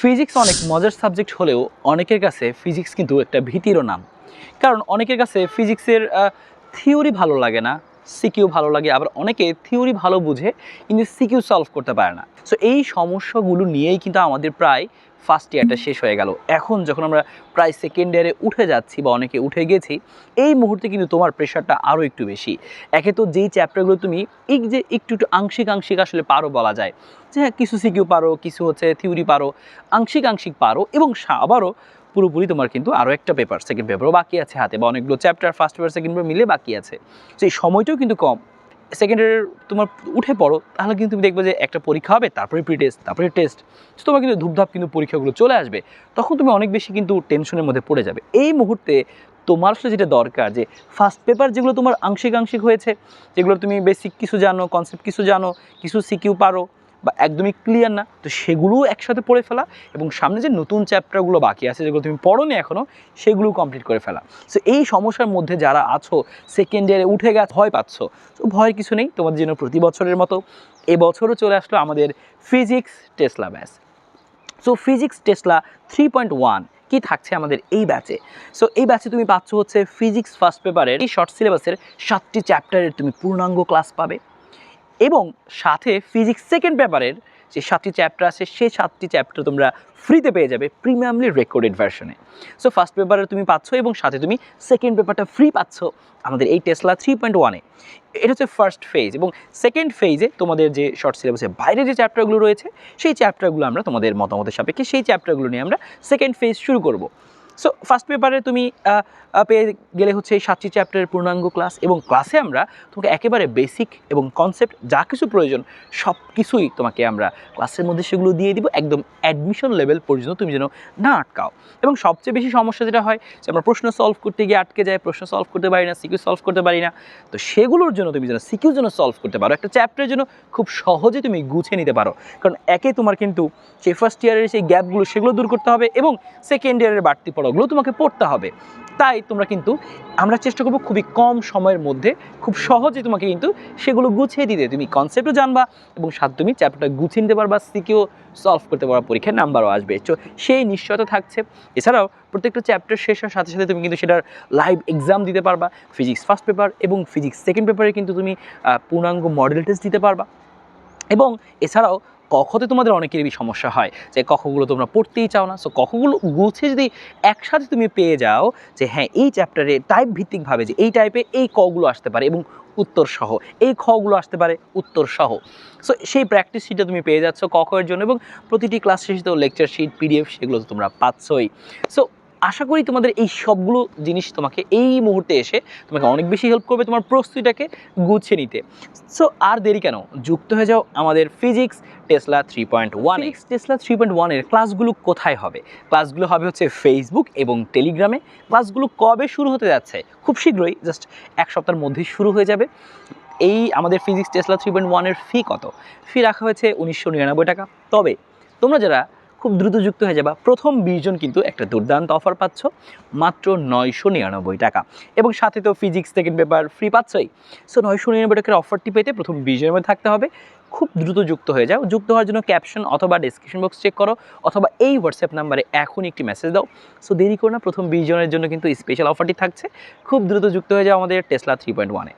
Physics অনেক মজার subject হলেও অনেকের কাছে ফিজিক্স কিন্তু একটা ভীতিরও নাম। কারণ অনেকের কাছে ফিজিক্সের থিওরি ভালো লাগে না সিকিউ ভালো লাগে, আবার অনেকে থিওরি ভালো বুঝে কিন্তু সিকিউ সলভ করতে পারে না। সো এই সমস্যাগুলো নিয়েই কিন্তু আমাদের প্রায় ফার্স্ট ইয়ারটা শেষ হয়ে গেল। এখন যখন আমরা প্রায় সেকেন্ড ইয়ারে উঠে যাচ্ছি বা অনেকে উঠে গেছি, এই মুহূর্তে কিন্তু তোমার প্রেশারটা আরও একটু বেশি। একে তো যেই চ্যাপ্টারগুলো তুমি এই যে একটু একটু আংশিক আংশিক আসলে পারো বলা যায়। যে হ্যাঁ কিছু সিকিউ পারো, কিছু হচ্ছে থিওরি পারো, আংশিক আংশিক পারো এবং আবারও পুরোপুরি তোমার কিন্তু আরও একটা পেপার সেকেন্ড পেপারও বাকি আছে হাতে, বা অনেকগুলো chapter first paper second paper মিলে বাকি আছে। তো এই সময়টাও কিন্তু কম। সেকেন্ড ইয়ারের তোমার উঠে পড়ো, তাহলে কিন্তু তুমি দেখবে যে একটা পরীক্ষা হবে, তারপরে প্রি টেস্ট তারপরে টেস্ট তো তোমার কিন্তু ধূপধাপ কিন্তু পরীক্ষাগুলো চলে আসবে। তখন তুমি অনেক বেশি কিন্তু টেনশনের মধ্যে পড়ে যাবে। এই মুহূর্তে তোমার আসলে যেটা দরকার, যে ফার্স্ট পেপার যেগুলো তোমার আংশিক আংশিক হয়েছে, যেগুলো তুমি বেসিক কিছু জানো কনসেপ্ট কিছু জানো, কিছু সিকিউ পারো বা একদমই ক্লিয়ার না, তো সেগুলোও একসাথে পড়ে ফেলা এবং সামনে যে নতুন চ্যাপ্টারগুলো বাকি আছে, যেগুলো তুমি পড়োনি এখনও সেগুলো কমপ্লিট করে ফেলা। সো এই সমস্যার মধ্যে যারা আছো সেকেন্ড ইয়ারে উঠে গেছে, ভয় পাচ্ছ। তো ভয় কিছু নেই তোমাদের জন্য প্রতি বছরের মতো। এবছরও চলে আসলো আমাদের ফিজিক্স টেসলা ব্যাস so physics Tesla three point one কি থাকছে আমাদের এই ব্যাচে সো এই ব্যাচে তুমি পাচ্ছ হচ্ছে ফিজিক্স ফার্স্ট পেপারের এই শর্ট সিলেবাসের সাতটি চ্যাপ্টারের তুমি পূর্ণাঙ্গ ক্লাস পাবে। এবং সাথে ফিজিক্স সেকেন্ড পেপারের যে সাতটি চ্যাপ্টার আছে, সেই সাতটি চ্যাপ্টার তোমরা ফ্রিতে পেয়ে যাবে প্রিমিয়ামলি রেকর্ডেড ভার্সনে সো ফার্স্ট পেপারে তুমি পাচ্ছ এবং সাথে তুমি সেকেন্ড পেপারটা ফ্রি পাচ্ছ আমাদের এই টেসলা থ্রি পয়েন্ট ওয়ানে এটা হচ্ছে ফার্স্ট ফেজ এবং সেকেন্ড ফেজে তোমাদের যে শর্ট সিলেবাসের বাইরে যে চ্যাপ্টারগুলো রয়েছে, সেই চ্যাপ্টারগুলো আমরা তোমাদের মতামতের সাপেক্ষে সেই চ্যাপ্টারগুলো নিয়ে আমরা সেকেন্ড ফেজ শুরু করব। সো ফার্স্ট পেপারে তুমি পেয়ে গেলে হচ্ছে এই সাতটি চ্যাপ্টারের পূর্ণাঙ্গ ক্লাস এবং ক্লাসে আমরা তোমাকে একেবারে বেসিক এবং কনসেপ্ট যা কিছু প্রয়োজন, সব কিছুই তোমাকে আমরা ক্লাসের মধ্যে সেগুলো দিয়ে দিব, একদম অ্যাডমিশন লেভেল পর্যন্ত তুমি যেন না আটকাও। এবং সবচেয়ে বেশি সমস্যা যেটা হয় যে আমরা প্রশ্ন সলভ করতে গিয়ে আটকে যায় প্রশ্ন সলভ করতে পারি না সিকিউ সলভ করতে পারি না। তো সেগুলোর জন্য তুমি যেন সিকিউর জন্য সলভ করতে পারো, একটা চ্যাপ্টারের জন্য খুব সহজে তুমি গুছিয়ে নিতে পারো। কারণ একে তোমার কিন্তু সেই ফার্স্ট ইয়ারের সেই গ্যাপগুলো সেগুলো দূর করতে হবে এবং সেকেন্ড ইয়ারের বাড়তি পড়াগুলো তোমাকে পড়তে হবে। তাই তোমরা কিন্তু, আমরা চেষ্টা করব খুবই কম সময়ের মধ্যে, খুব সহজে তোমাকে কিন্তু সেগুলো গুছিয়ে দিতে তুমি কনসেপ্টও জানবা এবং সাথে তুমি চ্যাপ্টারটা গুছিয়ে নিতে পারবা সিকিউ সলভ করতে পারবা, পরীক্ষার নাম্বারও আসবে। তো সেই নিশ্চয়তা থাকছে। এছাড়াও, প্রত্যেকটা চ্যাপ্টার শেষ হওয়ার সাথে সাথে তুমি কিন্তু সেটার লাইভ এক্সাম দিতে পারবা ফিজিক্স ফার্স্ট পেপার এবং ফিজিক্স সেকেন্ড পেপারে কিন্তু তুমি পূর্ণাঙ্গ মডেল টেস্ট দিতে পারবা। এবং এছাড়াও কখতে তোমাদের অনেকেরই সমস্যা হয় যে কখগুলো তোমরা পড়তেই চাও না। সো কখগুলো গুছে যদি একসাথে তুমি পেয়ে যাও যে হ্যাঁ এই চ্যাপ্টারে টাইপ ভিত্তিকভাবে যে এই টাইপে এই কগুলো আসতে পারে এবং উত্তর সহ, এই খগুলো আসতে পারে উত্তর সহ। সো সেই প্র্যাকটিস শিটটা তুমি পেয়ে যাচ্ছ কখের জন্য এবং প্রতিটি ক্লাস শেষে তো লেকচার শিট পিডিএফ সেগুলো তো তোমরা পাচ্ছই। সো আশা করি তোমাদের এই সবগুলো জিনিস তোমাকে এই মুহূর্তে এসে তোমাকে অনেক বেশি হেল্প করবে তোমার প্রস্তুতিটাকে গুছিয়ে নিতে। সো আর দেরি কেন? যুক্ত হয়ে যাও আমাদের physics Tesla three point one X Tesla three point ওয়ানের ক্লাসগুলো কোথায় হবে? ক্লাসগুলো হবে হচ্ছে ফেসবুক এবং টেলিগ্রামে ক্লাসগুলো কবে শুরু হতে যাচ্ছে? খুব শীঘ্রই জাস্ট এক সপ্তাহের মধ্যেই শুরু হয়ে যাবে। এই আমাদের ফিজিক্স টেসলা থ্রি পয়েন্ট ওয়ানের ফি কত? ফি রাখা হয়েছে উনিশশো নিরানব্বই টাকা। তবে তোমরা যারা খুব দ্রুত যুক্ত হয়ে যাবা। প্রথম বিশজন কিন্তু একটা দুর্দান্ত অফার পাচ্ছ, মাত্র নয়শো নিরানব্বই টাকা। এবং সাথে তো ফিজিক্স সেকেন্ড পেপার ফ্রি পাচ্ছই। সো নয়শো নিরানব্বই টাকার অফারটি পেতে প্রথম বিশজনের মধ্যে থাকতে হবে। খুব দ্রুত যুক্ত হয়ে যাও। যুক্ত হওয়ার জন্য ক্যাপশন অথবা ডিসক্রিপশন বক্স চেক করো, অথবা এই হোয়াটসঅ্যাপ নাম্বারে এখনই একটি মেসেজ দাও। সো দেরি করো না, প্রথম বিশ জনের জন্য কিন্তু স্পেশাল অফারটি থাকছে। খুব দ্রুত যুক্ত হয়ে যাও আমাদের টেসলা থ্রি পয়েন্ট ওয়ানে